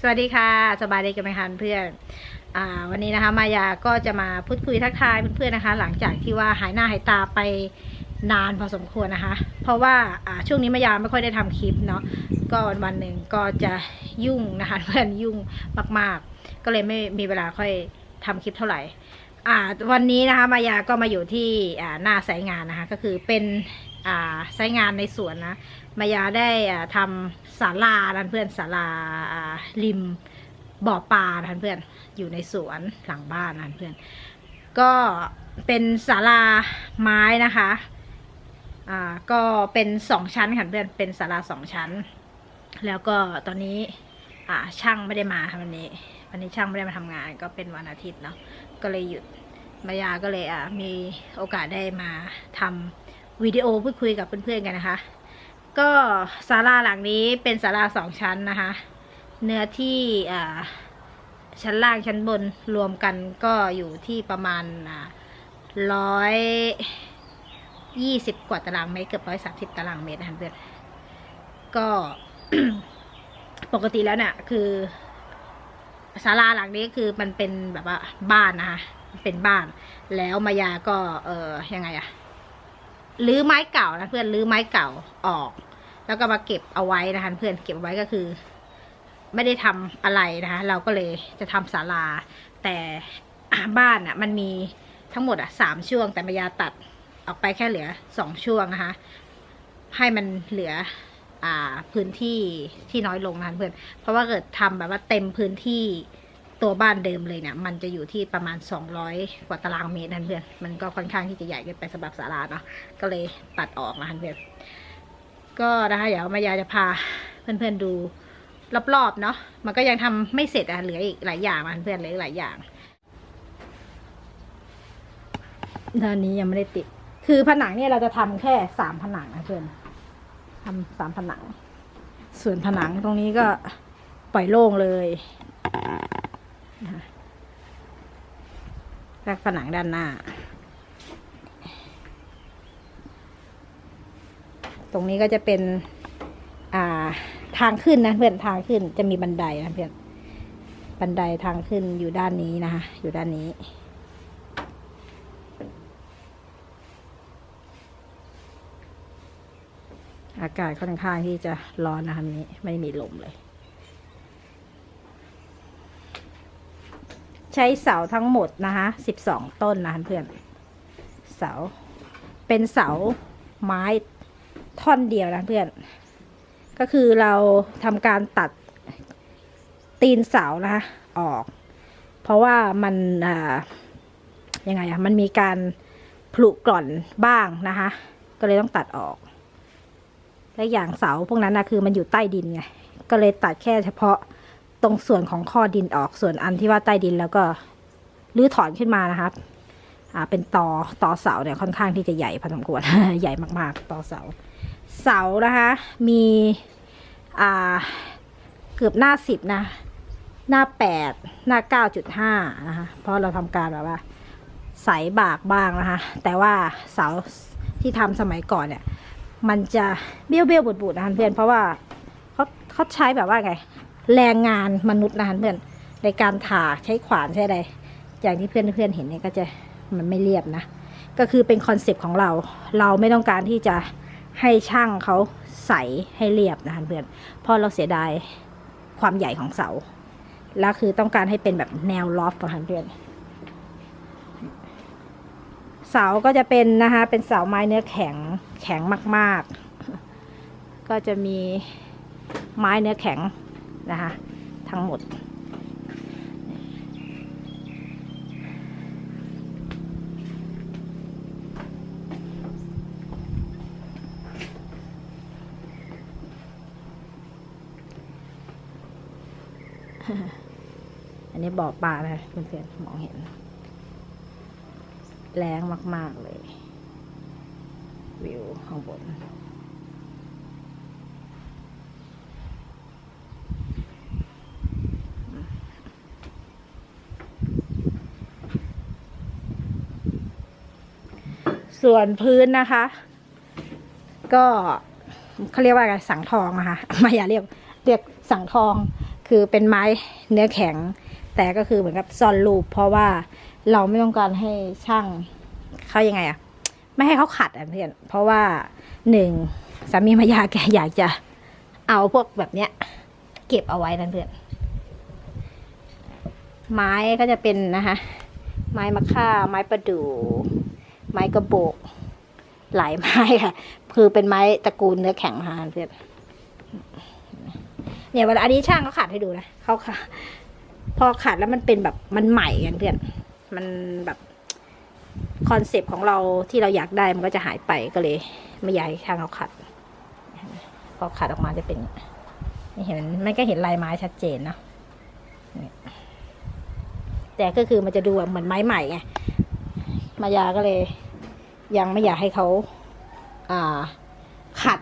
สวัสดีค่ะ สบายดีกันไหมคะเพื่อนอวันนี้นะคะมายาก็จะมาพูดคุยทักทายเพื่อนๆนะคะ หลังจากที่ว่าหายหน้าหายตาไปนานพอสมควรนะคะ เพราะว่าช่วงนี้มายาไม่ค่อยได้ทำคลิปเนาะก็วันวันหนึ่งก็จะยุ่งนะคะเพื่อนยุ่งมากๆ ก็เลยไม่มีเวลาค่อยทำคลิปเท่าไหร่วันนี้นะคะมายาก็มาอยู่ที่หน้าไซต์งานนะคะ ก็คือเป็นอ่าไซงานในสวนนะมายาได้อ่าทำ ศาลาท่านเพื่อนศาลาริมบ่อปลาท่านเพื่อนอยู่ในสวนหลังบ้านท่านเพื่อน ก็เป็นศาลาไม้นะคะอ่าก็เป็นสองชั้นค่ะเพื่อนเป็นศาลาสองชั้น แล้วก็ตอนนี้อ่าช่างไม่ได้มาค่ะวันนี้ วันนี้ช่างไม่ได้มาทำงาน ก็เป็นวันอาทิตย์เนาะก็เลยหยุดมายาก็เลยอ่ามีโอกาสได้มาทำวิดีโอพูดคุยกับเพื่อนๆกันนะคะ ก็ศาลาหลังนี้เป็นศาลาสองชั้นนะคะ เนื้อที่ชั้นล่างชั้นบนรวมกันก็อยู่ที่ประมาณร้อยยี่สิบกว่าตารางเมตรเกือบร้อยสามสิบตารางเมตรนะคะเพื่อนก็ปกติแล้วเนี่ยคือศาลาหลังนี้คือมันเป็นแบบว่าบ้านนะคะเป็นบ้าน แล้วมายาก็ เออยังไงอะรื้อไม้เก่านะเพื่อนรื้อไม้เก่าออก แล้วก็มาเก็บเอาไว้นะคะเพื่อนเก็บเอาไว้ก็คือ ไม่ได้ทำอะไรนะคะเราก็เลยจะทำศาลา แต่บ้านอะมันมีทั้งหมดอะสามช่วง แต่มายาตัดออกไปแค่เหลือสองช่วงนะคะให้มันเหลืออ่าพื้นที่ที่น้อยลงนะคะเพื่อนเพราะว่าเกิดทำแบบว่าเต็มพื้นที่ตัวบ้านเดิมเลยเนี่ยมันจะอยู่ที่ประมาณ 200 กว่าตารางเมตรนะเพื่อน มันก็ค่อนข้างที่จะใหญ่เกินไปสำหรับศาลาเนาะก็เลยตัดออกนะเพื่อน ก็นะคะเดี๋ยวมายาจะพาเพื่อนๆดูรอบๆเนาะมันก็ยังทำไม่เสร็จอะเหลืออีกหลายอย่างนะเพื่อนเหลือหลายอย่างด้านนี้ยังไม่ได้ติด คือผนังเนี่ยเราจะทำแค่สามผนังนะเพื่อนทำสามผนัง ส่วนผนังตรงนี้ก็ปล่อยโล่งเลยนะคะแล้วผนังด้านหน้า ตรงนี้ก็จะเป็นอ่าทางขึ้นนะเพื่อนทางขึ้นจะมีบันไดนะเพื่อนบันไดทางขึ้นอยู่ด้านนี้นะคะอยู่ด้านนี้ อากาศค่อนข้างที่จะร้อนนะคะนี้ไม่มีลมเลย ใช้เสาทั้งหมดนะคะสิบสองต้นนะะเพื่อนเสา เป็นเสาไม้ ท่อนเดียวนะเพื่อน ก็คือเราทำการตัดตีนเสานะคะออก เพราะว่ามันอ่ายังไงอะมันมีการผลุกร่อนบ้างนะคะ ก็เลยต้องตัดออก และอย่างเสาพวกนั้นนะคือมันอยู่ใต้ดินไง ก็เลยตัดแค่เฉพาะตรงส่วนของข้อดินออก ส่วนอันที่ว่าใต้ดินแล้วก็รื้อถอนขึ้นมานะครับ อ่า เป็นตอตอเสาเนี่ยค่อนข้างที่จะใหญ่พอสมควร ใหญ่มากๆ ตอเสา เสานะคะ มีอ่าเกือบหน้าสิบนะ หน้าแปดหน้าเก้าจุดห้านะคะ เพราะเราทำการแบบว่าใสบากบ้างนะคะ แต่ว่าเสาที่ทำสมัยก่อนเนี่ย มันจะเบี้ยวเบี้ยวบูดๆนะคะเพื่อน เพราะว่าเขาเขาใช้แบบว่าไง แรงงานมนุษย์นะคะเพื่อน ในการถากใช้ขวานใช้อะไรอย่างที่เพื่อนเพื่อนเห็นเนี่ยก็จะมันไม่เรียบนะ ก็คือเป็นคอนเซปต์ของเรา เราไม่ต้องการที่จะ ให้ช่างเขาใสให้เรียบนะคะเพื่อนเพราะเราเสียดายความใหญ่ของเสา แล้วคือต้องการให้เป็นแบบแนวลอฟนะคะเพื่อนเสาก็จะเป็นนะคะเป็นเสาไม้เนื้อแข็งแข็งมาก ๆ ก็จะมีไม้เนื้อแข็งนะคะทั้งหมด อันนี้บ่อปลานะเพื่อนๆมองเห็น แรงมาก ๆ เลย วิวข้างบนส่วนพื้นนะคะ ก็เขาเรียกว่าอะไรสังทองนะคะไม่อยากเรียกเรียกสังทอง คือเป็นไม้เนื้อแข็ง แต่ก็คือเหมือนกับซ่อนรูป เพราะว่าเราไม่ต้องการให้ช่างเขายังไงอะไม่ให้เขาขัดอะเพื่อนเพราะว่าหนึ่งสามีมายาแกอยากจะเอาพวกแบบเนี้ย เก็บเอาไว้นั่นเพื่อนไม้ก็จะเป็นนะคะ ไม้มะค่า ไม้ประดู่ ไม้กระโบก หลายไม้ค่ะ คือเป็นไม้ตระกูลเนื้อแข็งค่ะเพื่อน เนี่ยเวลาอันนี้ช่างเขาขัดให้ดูนะเขาค่ะ พอขัดแล้วมันเป็นแบบมันใหม่กันเพื่อนมันแบบคอนเซปต์ของเราที่เราอยากได้มันก็จะหายไปก็เลย ไม่อยากให้ช่างเขาขัดพอขัดออกมาจะเป็นไม่เห็นมันก็เห็นลายไม้ชัดเจนนะแต่ก็คือมันจะดูแบบเหมือนไม้ใหม่ไงมายาก็เลย ยังไม่อยากให้เขา อ่า ขัด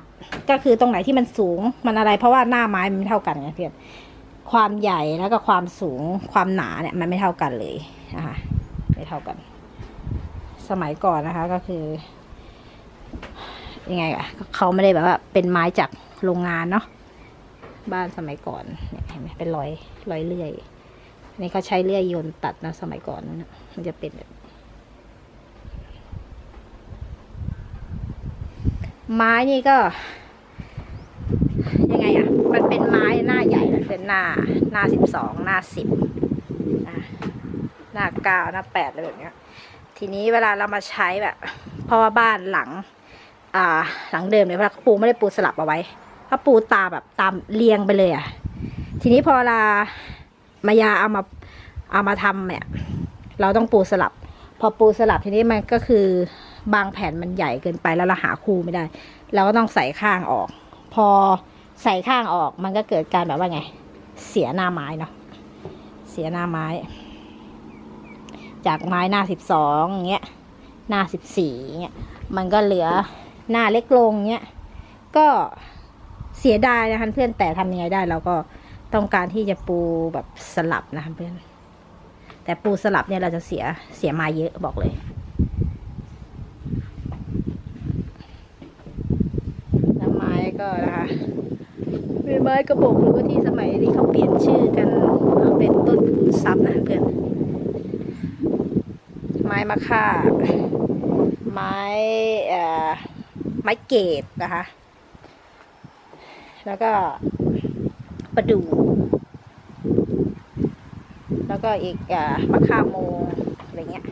ก็คือตรงไหนที่มันสูงมันอะไร เพราะว่าหน้าไม้มันไม่เท่ากันไงเพื่อนความใหญ่แล้วก็ความสูงความหนาเนี่ยมันไม่เท่ากันเลยนะคะไม่เท่ากัน สมัยก่อนนะคะก็คือยังไงอะเขาไม่ได้แบบว่าเป็นไม้จากโรงงานเนาะบ้านสมัยก่อนเนี่ยเห็นไหมเป็นรอยรอยเลื่อยนี่เขาใช้เลื่อยยนตัดนะสมัยก่อนนะมันจะเป็นแบบ ไม้นี่ก็ ยังไงอะ่ะ มันเป็นไม้หน้าใหญ่เป็นหน้าหน้าสิบสองหน้าสิบหน้าเก้าหน้าแปดอะไรแบบเนี้ย ทีนี้เวลาเรามาใช้แบบเพราะว่าบ้านหลัง อ่า หลังเดิมเนี่ยเวลาปูไม่ได้ปูสลับเอาไว้เขาปูตาแบบตามเรียงไปเลยอะ่ะ ทีนี้พอเวลามายาเอามาเอามาทำเนี่ยเราต้องปูสลับ พอปูสลับทีนี้มันก็คือ บางแผ่นมันใหญ่เกินไปแล้วเราหาคู่ไม่ได้ เราก็ต้องใส่ข้างออก พอใส่ข้างออกมันก็เกิดการแบบว่าไง เสียหน้าไม้เนาะเสียหน้าไม้ จากไม้หน้าสิบสองเงี้ยหน้าสิบสี่เงี้ยมันก็เหลือหน้าเล็กลงเงี้ยก็เสียดายนะคะเพื่อนแต่ทำยังไงได้เราก็ต้องการที่จะปูแบบสลับนะคะเพื่อนแต่ปูสลับเนี่ยเราจะเสียเสียมาเยอะบอกเลย แล้วไม้ก็นะคะ เป็นไม้กระบอกหรือว่าที่สมัยนี้เขาเปลี่ยนชื่อกันเป็นต้นขุนทรัพย์นะเพื่อน ไม้มะค่าไม้เอ่อไม้เกตนะคะ แล้วก็ประดู่แล้วก็อีกอมะค่าโมอะไรเงี้ย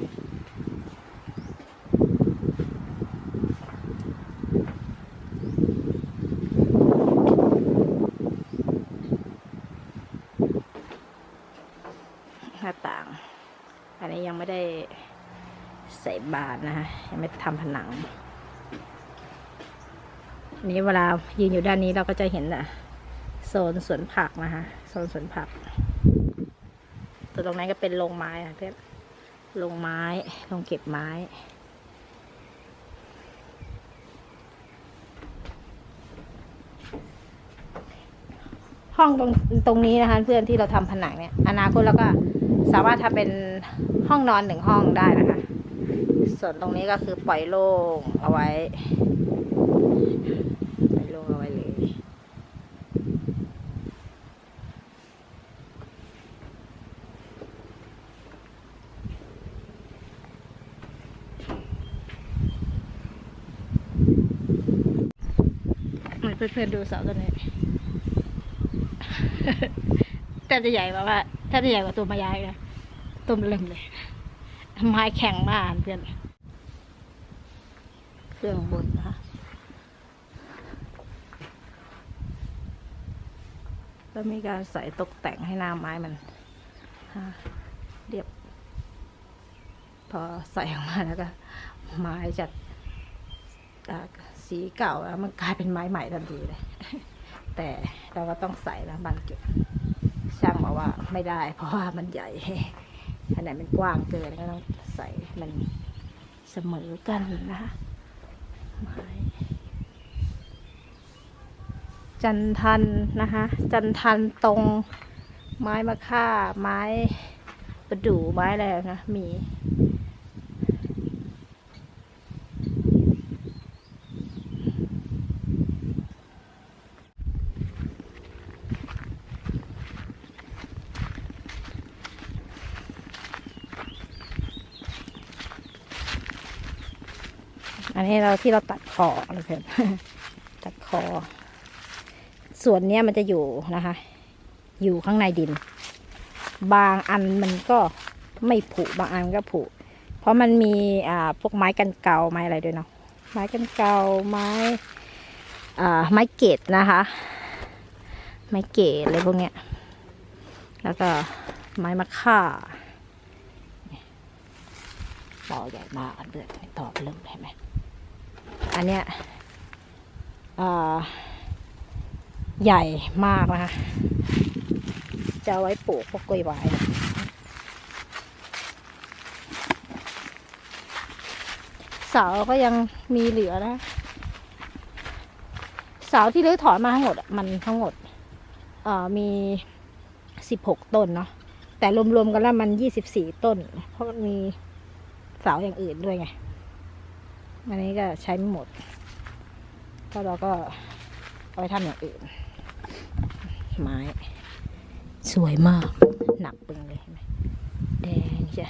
หน้าต่าง อันนี้ยัง ไม่ได้ใส่บานนะคะยังไม่ทำผนัง นี้เวลายืนอยู่ด้านนี้เราก็จะเห็นอะโซนสวนผักนะคะโซนสวนผักตัวตรงนั้นก็เป็นโรงไม้ค่ะเพื่อนโรงไม้โรงเก็บไม้ ห้องตรงตรงนี้นะคะเพื่อนที่เราทำผนังเนี่ย อนาคตเราก็สามารถทำเป็นห้องนอนหนึ่งห้องได้นะคะ ส่วนตรงนี้ก็คือปล่อยโล่งเอาไว้ปล่อยโล่งเอาไว้เลยเพื่อนๆดูเสาตัวนี้ แต่จะใหญ่กว่าว่า ถ้าจะใหญ่กว่าตัวมายายนะตัวมันเริ่มเลยไม้แข็งมากเพื่อนเครื่องบนนะคะแล้วมีการใส่ตกแต่งให้หน้าไม้มันเรียบ พอใส่ออกมาแล้วก็ไม้จากจากสีเก่าแล้วมันกลายเป็นไม้ใหม่ทันทีเลย แต่เราก็ต้องใส่แล้วบานเก็บช่างบอกว่าไม่ได้ เพราะว่ามันใหญ่อันไหนมันกว้างเกินก็ต้องใส่มันเสมอกันนะคะไม้จันทันนะคะ จันทันตรงไม้มะค่าไม้ประดู่ไม้อะไรนะมี นนี้เราที่เราตัดคอนะเพื่อนตัดคอ ส่วนเนี้ยมันจะอยู่นะคะ อยู่ข้างในดิน บางอันมันก็ไม่ผุบางอันก็ผุเพราะมันมีอ่าพวกไม้กันเกาไม้อะไรด้วยเนาะไม้กันเกาไม้อ่าไม้เกตนะคะ ไม้เกตอะไรพวกเนี้ยแล้วก็ไม้มะค่าต่อใหญ่มากอันเดือดต่อเริ่มเห็นไหม อันเนี้ยใหญ่มากนะคะ จะไว้ปลูกพวกกล้วยไม้เสาก็ยังมีเหลือนะเสาที่รื้อถอนมาทั้งหมดมันทั้งหมดมีสิบหกต้นเนาะแต่รวมๆกันแล้วมันยี่สิบสี่ต้น เพราะมันมีเสาอย่างอื่นด้วยไง อันนี้ก็ใช้ไม่หมด ก็เราก็เอาไปทำอย่างอื่น ไม้ สวยมาก หนักปึงเลยเห็นไหมแดงใช่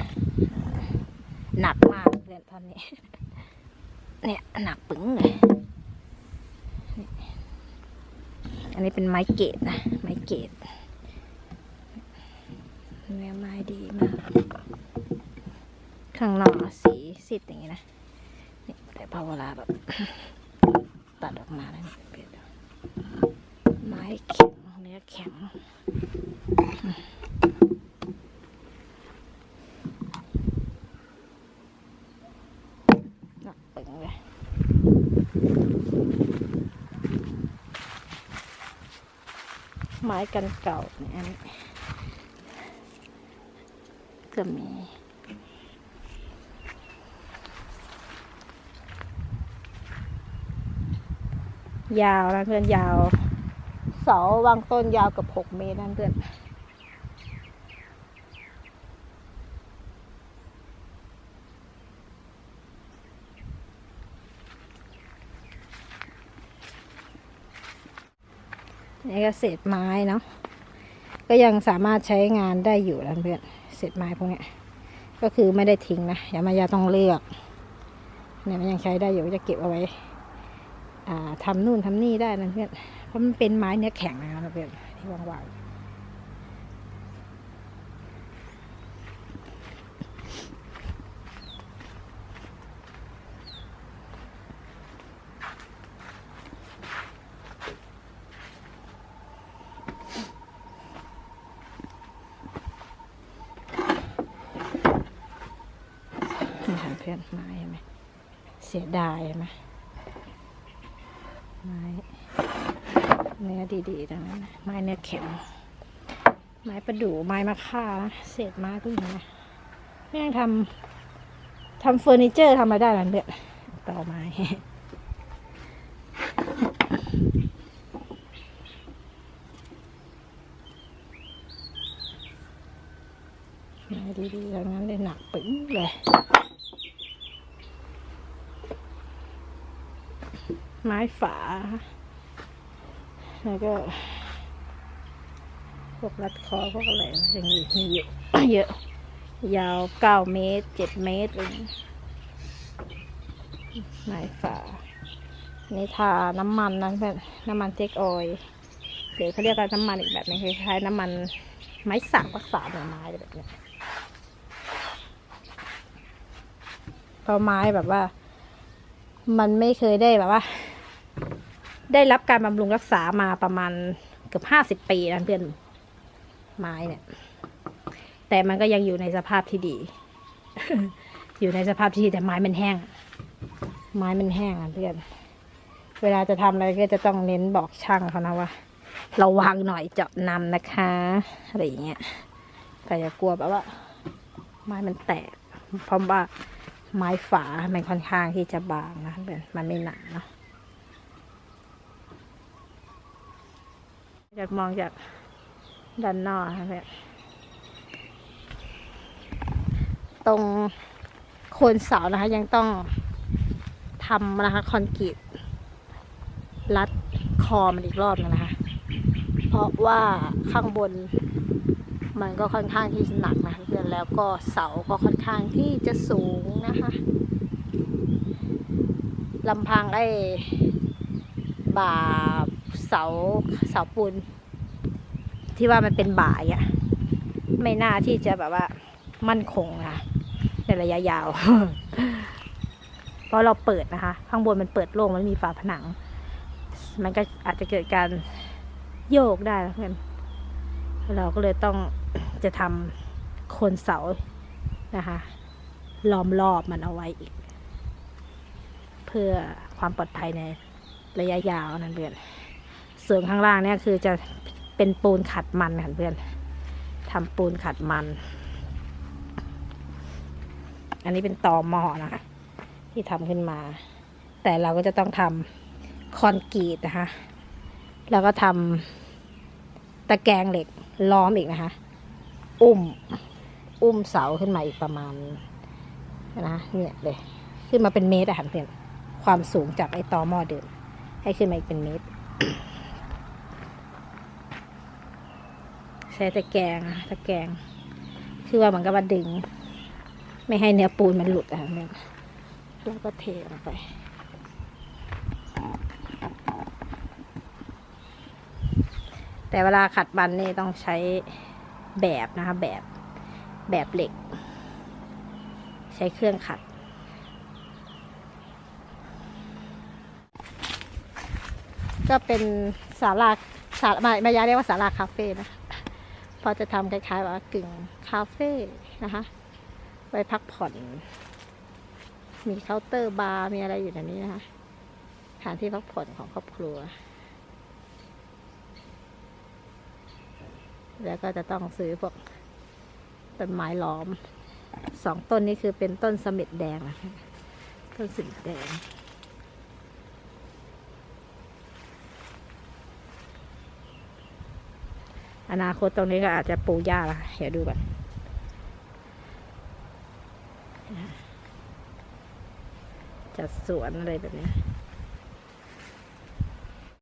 หนักมากเพื่อนท่อนนี้ เนี่ยหนักปึงเลยอันนี้เป็นไม้เกตนะ ไม้เกตเนื้อไม้ดีมาก ข้างนอกสีสิดอย่างนี้นะนี่แต่ พอเวลาแบบตัดออกมาแล้วมันเลยไม้แข็งเนื้อแข็งหนักปึงเลยไม้กันเก่าเนี่ยอันนี้ก็มี ยาวนะเพื่อนยาวเสาวางต้นยาวกับหกเมตรนั่นเพื่อนนี่ก็เศษไม้เนาะก็ยังสามารถใช้งานได้อยู่นะเพื่อนเศษไม้พวกนี้ก็คือไม่ได้ทิ้งนะอย่ามายาต้องเลือกเนี่ยมันยังใช้ได้อยู่จะเก็บเอาไว้ อ่าทำนู่นทำนี่ได้นะเพื่อนเพราะมันเป็นไม้เนื้อแข็งนะครับเพื่อนที่วางๆนี่ค่ะเพื่อนไม้เห็นไหมเสียดายไหม ไม้เนื้อดีๆทั้งนั้นนะไม้เนื้อแข็งไม้ประดู่ไม้มะค่านะเศษไม้พวกนี้นะแม่งทำทำเฟอร์นิเจอร์ทำอะได้หลังเดือดต่อไม้ไม้ดีๆทั้งนั้นเลยหนักปึ้งเลย ไม้ฝา แล้วก็ พวกรัดคอพวกอะไรอย่างนี้มีเยอะเยอะ ยาวเก้าเมตรเจ็ดเมตรอะไรอย่างไม้ฝานี่ทาน้ำมันนะเพื่อนน้ำมันเจ๊กออยหรือเขาเรียกกันน้ำมันอีกแบบหนึงคล้ายๆน้ำมันไม้สักรักษาเนื้อไม้แบบเนี้ยเพราะไม้แบบว่า มันไม่เคยได้แบบว่า ได้รับการบำรุงรักษามาประมาณเกือบห้าสิบปีนะเพื่อนไม้เนี่ย แต่มันก็ยังอยู่ในสภาพที่ดี อยู่ในสภาพที่ดีแต่ไม้มันแห้ง ไม้มันแห้งอะเพื่อน เวลาจะทำอะไรก็จะต้องเน้นบอกช่างเขานะว่าระวังหน่อยเจาะนำนะคะอะไรอย่างเงี้ยแต่อย่ากลัวแบบว่า ไม้มันแตกเพราะว่าไม้ฝามันค่อนข้างที่จะบางนะเพื่อนมันไม่หนาเนาะ อยากมองจากด้านนอกนะเนี่ยตรงโคนเสานะคะ ยังต้องทำนะคะคอนกรีตรัดคอมันอีกรอบนึงนะคะ เพราะว่าข้างบน มันก็ค่อนข้างที่จะหนักนะคะเพื่อนแล้วก็เสาก็ค่อนข้างที่จะสูงนะคะลำพังไอ้บ่า เสาเสาปูน ที่ว่ามันเป็นบ่ายอะไม่น่าที่จะแบบว่ามั่นคงนะในระยะยาว เพราะเราเปิดนะคะ ข้างบนมันเปิดโล่งมันมีฝาผนัง มันก็อาจจะเกิดการโยกได้นะเพื่อนเราก็เลยต้องจะทำโคนเสานะคะล้อมรอบมันเอาไว้อีก เพื่อความปลอดภัยในระยะยาวนั่นเพื่อน ส่วนข้างล่างเนี่ยคือจะเป็นปูนขัดมันค่ะเพื่อนทำปูนขัดมัน อันนี้เป็นตอหม้อนะคะที่ทำขึ้นมา แต่เราก็จะต้องทำคอนกรีตนะคะ แล้วก็ทำตะแกรงเหล็กล้อมอีกนะคะ อุ้ม อุ้มเสาขึ้นมาอีกประมาณนะเนี่ยเลย ขึ้นมาเป็นเมตรอะค่ะเพื่อนความสูงจากไอ้ตอหม้อเดิมให้ขึ้นมาอีกเป็นเมตร ใช้ตะแกรงอะตะแกรงคือว่ามันก็มาดึง ไม่ให้เนื้อปูนมันหลุดอะเนี่ยแล้วก็เทลงไปแต่เวลาขัดบันนี่ต้องใช้แบบนะคะแบบแบบเหล็ก ใช้เครื่องขัด ก็เป็นศาลาศาลมามายาเรียกว่าศาลาคาเฟ่นะ พอจะทำคล้ายๆว่ากึ่งคาเฟ่นะคะ ไว้พักผ่อน มีเคาน์เตอร์บาร์มีอะไรอยู่ในนี้นะคะสถานที่พักผ่อนของครอบครัว แล้วก็จะต้องซื้อพวกต้นไม้ล้อมสองต้นนี้คือเป็นต้นสมิดแดงนะคะต้นสมิดแดง อนาคตตรงนี้ก็อาจจะปลูกหญ้าละเดี๋ยวดูก่อนจัดสวนอะไรแบบนี้